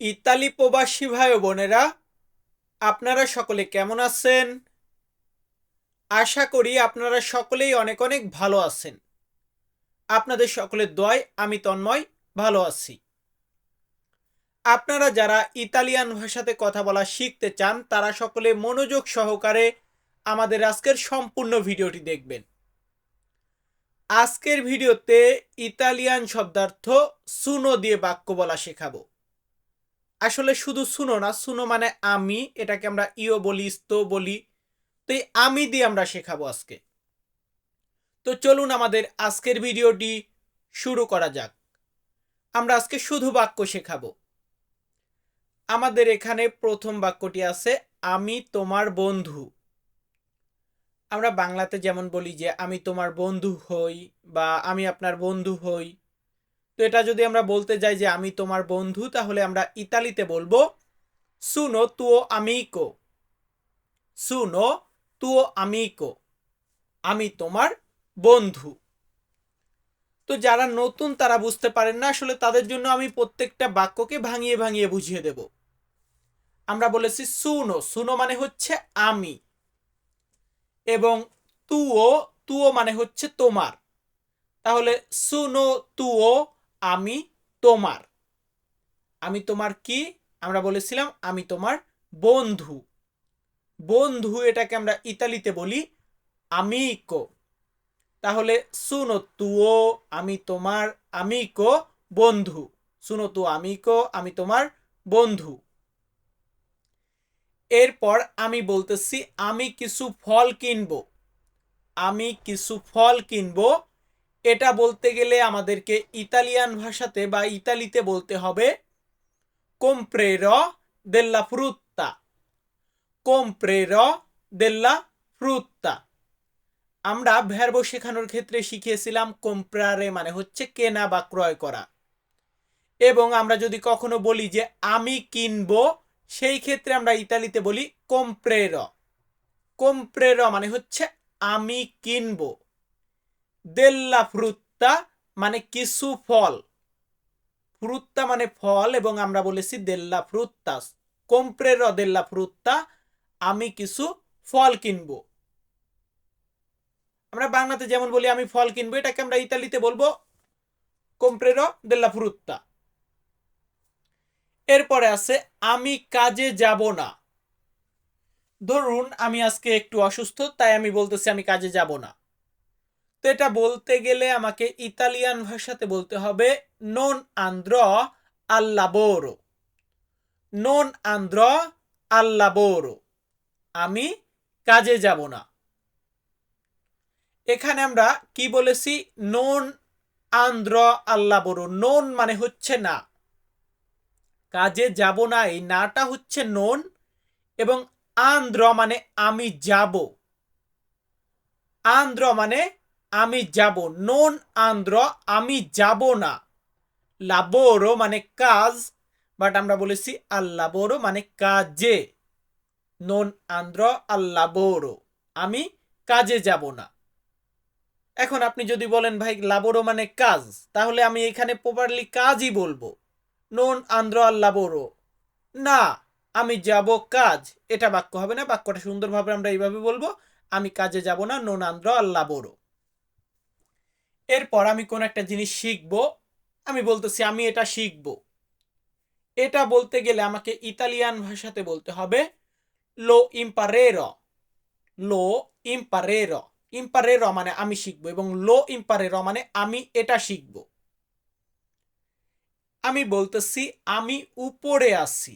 Italy প্রবাসী ভাই বোনেরা, আপনারা সকলে কেমন আছেন? আশা করি আপনারা সকলেই অনেক অনেক ভালো আছেন। আপনাদের সকলের দয় আমি তন্ময় ভালো আছি। আপনারা যারা ইতালিয়ান ভাষাতে কথা বলা শিখতে চান, তারা সকলে মনোযোগ সহকারে আমাদের আজকের সম্পূর্ণ ভিডিওটি দেখবেন। আজকের ভিডিওতে ইতালিয়ান শব্দার্থ সুনো দিয়ে বাক্য বলা শেখাবো। আসলে শুধু শুনো না, শুনো মানে আমি, এটাকে আমরা ইও বলি, স্তো বলি, তো এই আমি দিয়ে আমরা শেখাবো আজকে। তো চলুন আমাদের আজকের ভিডিওটি শুরু করা যাক। আমরা আজকে শুধু বাক্য শেখাবো। আমাদের এখানে প্রথম বাক্যটি আছে, আমি তোমার বন্ধু। আমরা বাংলাতে যেমন বলি যে, আমি তোমার বন্ধু হই বা, আমি আপনার বন্ধু হই। তো এটা যদি আমরা বলতে যাই যে আমি তোমার বন্ধু, তাহলে আমরা ইতালিতে বলব সুনো তুও আমিকো সুনো তুও আমিকো আমি তোমার বন্ধু. তো যারা নতুন, তারা বুঝতে পারেন না, আসলে তাদের জন্য আমি প্রত্যেকটা বাক্যকে ভাঙিয়ে ভাঙিয়ে বুঝিয়ে দেব। আমরা বলেছি সুনো সুনো মানে হচ্ছে আমি। এবং তুও তুও মানে হচ্ছে তোমার। তাহলে সুনো তুও আমি তোমার। আমি তোমার কি? আমরা বলেছিলাম, আমি তোমার বন্ধু। বন্ধু এটাকে আমরা ইতালিতে বলি আমিকো তাহলে সুনো তুও আমি তোমার আমিকো বন্ধু। সুনো তু আমিকো আমি তোমার বন্ধু। এরপর আমি বলতেছি, আমি কিছু ফল কিনবো। আমি কিছু ফল কিনবো এটা বলতে গেলে আমাদেরকে ইতালিয়ান ভাষাতে বা ইতালিতে বলতে হবে কোম্প্রের দেল্লা ফ্রুত্তা কোম্প্রের দেল্লা ফ্রুত্তা আমরা ভ্যারব শেখানোর ক্ষেত্রে শিখিয়েছিলাম কোম্প্রারে মানে হচ্ছে কেনা বা ক্রয় করা। এবং আমরা যদি কখনো বলি যে, আমি কিনবো সেই ক্ষেত্রে আমরা ইতালিতে বলি কোম্প্রের কোম্প্রের মানে হচ্ছে, আমি কিনবো দেল্লা ফ্রুত্তা মানে কিছু ফল। ফ্রুত্তা মানে ফল এবং আমরা বলেছি দেল্লা ফ্রুত্তাস কোম্প্রের দেল্লা ফ্রুত্তা আমি কিছু ফল কিনবো। আমরা বাংলাতে যেমন বলি, আমি ফল কিনবো, এটাকে আমরা ইতালিতে বলব কোম্প্রের দেল্লা ফ্রুত্তা এরপরে আছে, আমি কাজে যাব না। ধরুন, আমি আজকে একটু অসুস্থ, তাই আমি বলতেছি, আমি কাজে যাব না। তো এটা বলতে গেলে আমাকে ইতালিয়ান ভাষাতে বলতে হবে নন আন্দ্র আল্লাবোরো নন আন্দ্র আল্লাবোরো আমি কাজে যাব না। এখানে আমরা কি বলেছি? নন আন্দ্র আল্লাবোরো নন মানে হচ্ছে না। কাজে যাব না, এই নাটা হচ্ছে নন এবং আন্দ্র মানে আমি যাব আন্দ্র মানে আমি যাব। নন আন্দ্র আমি যাব না। লাবোরো মানে কাজ বাট আমরা বলেছি আল্লাবোরো মানে কাজে। নন আন্দ্র আল্লাবোরো আমি কাজে যাব না। এখন আপনি যদি বলেন, ভাই, লাবোরো মানে কাজ, তাহলে আমি এখানে প্রপারলি কাজই বলব। নন আন্দ্র আল্লাবোরো না, আমি যাব কাজ। এটা বাক্য হবে না, বাক্যটা সুন্দরভাবে আমরা এইভাবে বলব, আমি কাজে যাব না, নন আন্দ্র আল্লাবোরো এরপর আমি কোন একটা জিনিস শিখব, আমি বলতেছি, আমি এটা শিখব। এটা বলতে গেলে আমাকে ইতালিয়ান ভাষাতে বলতে হবে লো ইম্পারের লো ইম্পারের ইম্পারের মানে আমি শিখব এবং লো ইম্পারের মানে আমি এটা শিখব। আমি বলতেছি, আমি উপরে আসি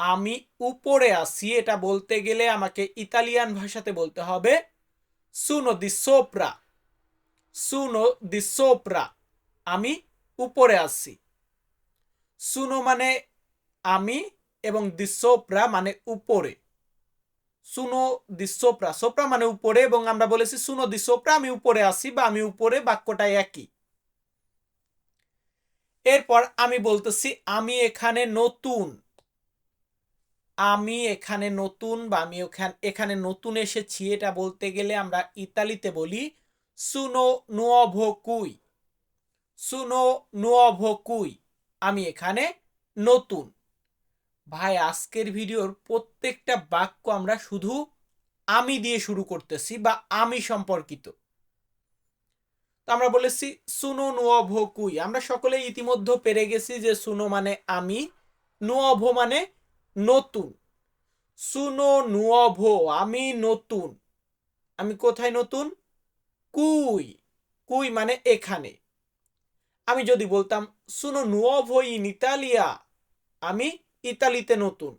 আমি উপরে আসি এটা বলতে গেলে আমাকে ইতালিয়ান ভাষাতে বলতে হবে সুনো দি সোপ্রা সুনো দি সোপ্রা, আমি উপরে আসি সুনো মানে আমি এবং দি সোপ্রা মানে উপরে। সুনো দি সোপ্রা সোপ্রা মানে উপরে এবং আমরা বলেছি সুনো দি সোপ্রা, আমি উপরে আসি বা আমি উপরে বাক্যটা একই। এরপর আমি বলতেছি, আমি এখানে নতুন। আমি এখানে নতুন বা আমি এখানে নতুন এসেছি, এটা বলতে গেলে আমরা ইতালিতে বলি সুনো নুয়ভো কুই সুনো নুয়ভো কুই আমি এখানে নতুন। ভাই, আজকের ভিডিওর প্রত্যেকটা বাক্য আমরা শুধু আমি দিয়ে শুরু করতেছি বা আমি সম্পর্কিত। তো আমরা বলেছি সুনো নুয়ভ কুই আমরা সকলে ইতিমধ্যে পেরে গেছি যে সুনো মানে আমি নুয়ভ মানে নতুন। সুনো নুয়ভ আমি নতুন। আমি কোথায় নতুন? কুই কুই মানে এখানে। আমি যদি বলতাম সুনো নুয়ভ ইন ইতালিয়া। আমি ইতালিতে নতুন।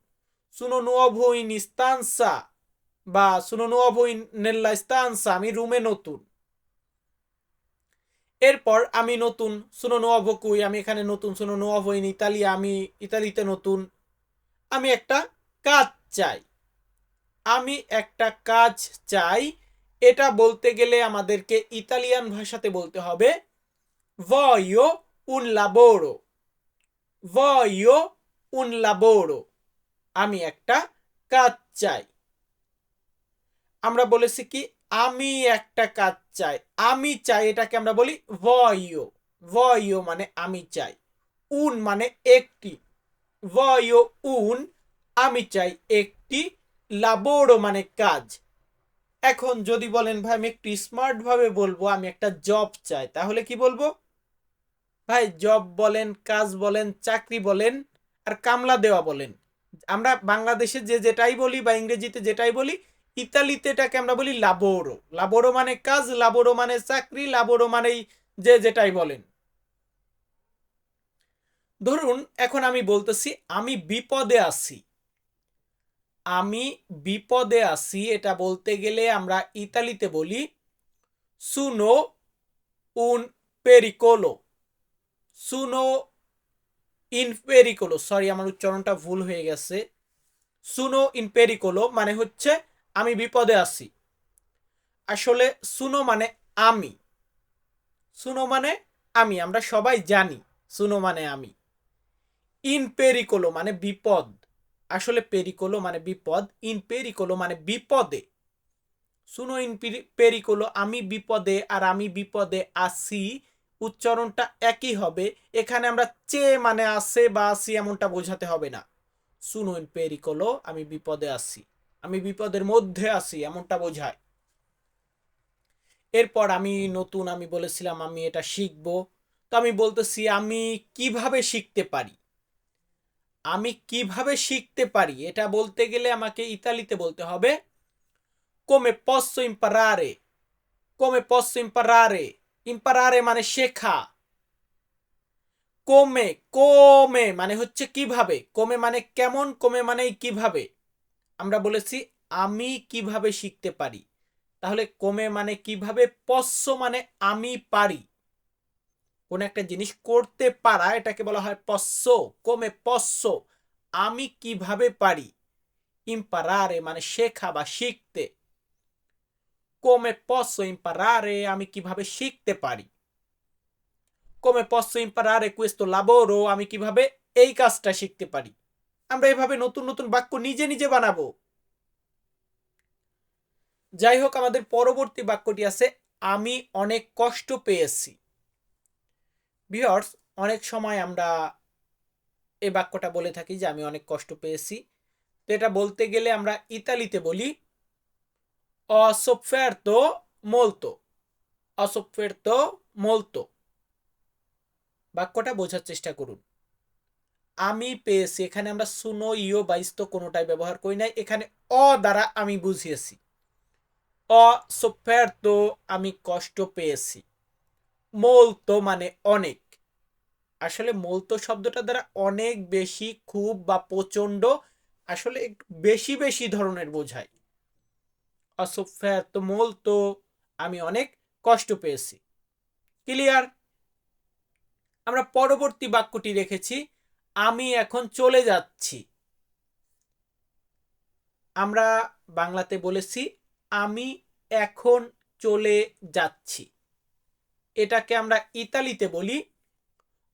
সুনো নুয়ভ ইন ইস্তানসা। বা সুনো নুয়ভ ইন নেল্লা ইস্তানসা। আমি রুমে নতুন। এরপর আমি নতুন সুনো নোয়াভো কুই। আমি এখানে নতুন সুনো নোয়াভো ইন ইতালিয়া। আমি ইতালিতে নতুন। আমি একটা কাজ চাই। আমি একটা কাজ চাই এটা বলতে গেলে আমাদেরকে ইতালিয়ান ভাষাতে বলতে হবে, voglio un lavoro. Voglio un lavoro. আমি একটা কাজ চাই। আমরা বলেছি কি, আমি একটা কাজ চাই। আমি চাই এটাকে আমরা বলি ভয়ো ভয়ো মানে আমি চাই। উন মানে একটি। ভয়ো উন আমি চাই একটি। লাবোরো মানে কাজ। এখন যদি বলেন, ভাই, আমি একটু স্মার্ট ভাবে বলব, আমি একটা জব চাই তাহলে কি বলব? ভাই জব বলেন, কাজ বলেন, চাকরি বলেন, আর কামলা দেওয়া বলেন। আমরা বাংলাদেশে যে যেটাই বলি বা ইংরেজিতে যেটাই বলি, ইতালিতে এটাকে আমরা বলি লাবোরো লাবোরো মানে কাজ লাবোরো মানে চাকরি লাবোরো মানেই যে যেটাই বলেন। ধরুন, এখন আমি বলতেছি, আমি বিপদে আছি। আমি বিপদে আছি, এটা বলতে গেলে আমরা ইতালিতে বলি সুনো উন পেরিকোলো সুনো ইন পেরিকোলো সরি আমার উচ্চারণটা ভুল হয়ে গেছে। সুনো ইন পেরিকোলো মানে হচ্ছে, আমি বিপদে আছি। আসলে সুনো মানে আমি। সুনো মানে আমি, আমরা সবাই জানি সুনো মানে আমি। ইন পেরিকোলো মানে বিপদ। আসলে পেরিকোলো মানে বিপদ ইন পেরিকোলো মানে বিপদে। সুনো ইন পেরিকোলো আমি বিপদে আর আমি বিপদে আসি উচ্চারণটা একই হবে। এখানে আমরা চে মানে আসে বা আসি এমনটা বোঝাতে হবে না। শুনো ইন পেরিকোলো আমি বিপদে আসি আমি বিপদের মধ্যে আছি, এমনটা বোঝায়। এরপর আমি নতুন, আমি বলেছিলাম আমি এটা শিখব। তো আমি বলতেছি, আমি কীভাবে শিখতে পারি? আমি কীভাবে শিখতে পারি? এটা বলতে গেলে আমাকে ইতালিতে বলতে হবে কোমে পsso imparare? কোমে posso imparare? imparare মানে শেখা। কোমে কমে মানে হচ্ছে কীভাবে? কোমে মানে কেমন? কোমে মানে কীভাবে? আমরা বলেছি, আমি কীভাবে শিখতে পারি? তাহলে কমে মানে কীভাবে? পশ্চ মানে আমি পারি। কোন একটা জিনিস করতে পারা, এটাকে বলা হয় পশ্চ কমে পশ্চ আমি কীভাবে পারি? ইম্পারারে মানে শেখা বা শিখতে। কমে পশ্চ ইম্পারারে আমি কীভাবে শিখতে পারি? কমে পশ্চ ইম্পারারে কুয়েস্তো লাবোরো, আমি কীভাবে এই কাজটা শিখতে পারি? আমরা এভাবে নতুন নতুন বাক্য নিজে নিজে বানাবো। যাই হোক, আমাদের পরবর্তী বাক্যটি আছে, আমি অনেক কষ্ট পেয়েছি। বিহার্স অনেক সময় আমরা এই বাক্যটা বলে থাকি যে আমি অনেক কষ্ট পেয়েছি। তো এটা বলতে গেলে আমরা ইতালিতে বলি অসফেরতো মলতো অসফেরতো মলতো বাক্যটা বোঝার চেষ্টা করুন। আমি পেয়েছি। এখানে আমরা সুনো, ইও বাইস্ত কোনোটাই ব্যবহার করি নাই। এখানে অ দ্বারা আমি বুঝিয়েছি। অসফেরতো আমি কষ্ট পেয়েছি। মোলতো মানে অনেক। আসলে মোলতো শব্দটা দ্বারা অনেক বেশি খুব বা প্রচণ্ড আসলে একটু বেশি বেশি ধরনের বোঝায়। অসফেরতো মোলতো আমি অনেক কষ্ট পেয়েছি। ক্লিয়ার? আমরা পরবর্তী বাক্যটি রেখেছি, আমি এখন চলে যাচ্ছি। আমরা বাংলাতে বলেছি, আমি এখন চলে যাচ্ছি। এটাকে আমরা ইতালিতে বলি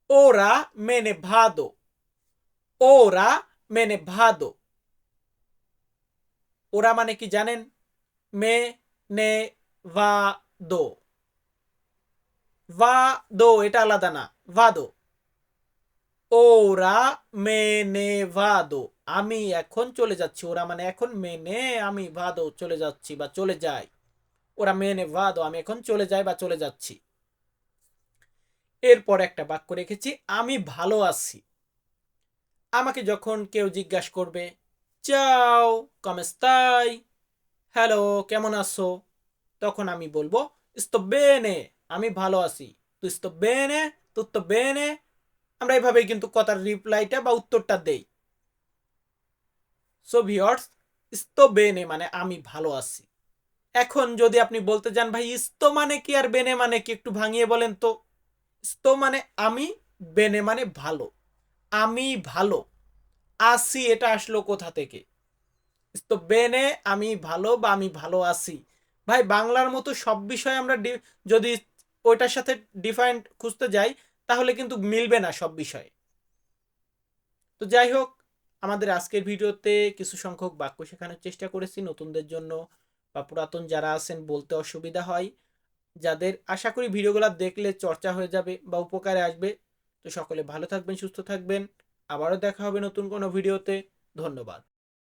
ওরা মেনে ভাদো। ওরা মেনে ভাদো। ওরা মানে কি জানেন? মে নে ভা দো ভা দো এটা আলাদা না, ভাদো। ওরা মেনে ভাদো। আমি এখন চলে যাচ্ছি, ওরা মানে এখন মেনে আমি ভাদো চলে যাচ্ছি বা চলে যাই। ওরা মেনে ভাদো, আমি এখন চলে যাই বা চলে যাচ্ছি। এরপর একটা বাক্য রেখেছি, আমি ভালো আছি। আমাকে যখন কেউ জিজ্ঞাসা করবে, চাও, কমেস্তাই? হ্যালো, কেমন আছো? তখন আমি বলব বেনে আমি ভালো আছি। তুই ইস্তো বেনে আমরা এইভাবেই কিন্তু কথার রিপ্লাইটা বা উত্তরটা দেই। সো ভিওর্স ইস্তো বেনে মানে আমি ভালো আছি। এখন যদি আপনি বলতে যান, ভাই, ইস্তো মানে কি আর বেনে মানে কি একটু ভাঙিয়ে বলেন তো? ইস্তো মানে আমি বেনে মানে ভালো। আমি ভালো। আসি এটা আসলো কোথা থেকে? তো বেনে আমি ভালো বা আমি ভালো আছি ভাই, বাংলার মতো সব বিষয় আমরা যদি ওইটার সাথে ডিফাইন্ড খুঁজতে যাই, তাহলে কিন্তু মিলবে না সব বিষয়ে। তো যাই হোক, আমাদের আজকের ভিডিওতে কিছু সংখ্যক বাক্য শেখানোর চেষ্টা করেছি নতুনদের জন্য বা পুরাতন যারা আছেন বলতে অসুবিধা হয়। যাদের আশা করি ভিডিওগুলো দেখলে চর্চা হয়ে যাবে বা উপকারে আসবে। তো সকলে ভালো থাকবেন, সুস্থ থাকবেন। আবারও দেখা হবে নতুন কোনো ভিডিওতে। ধন্যবাদ।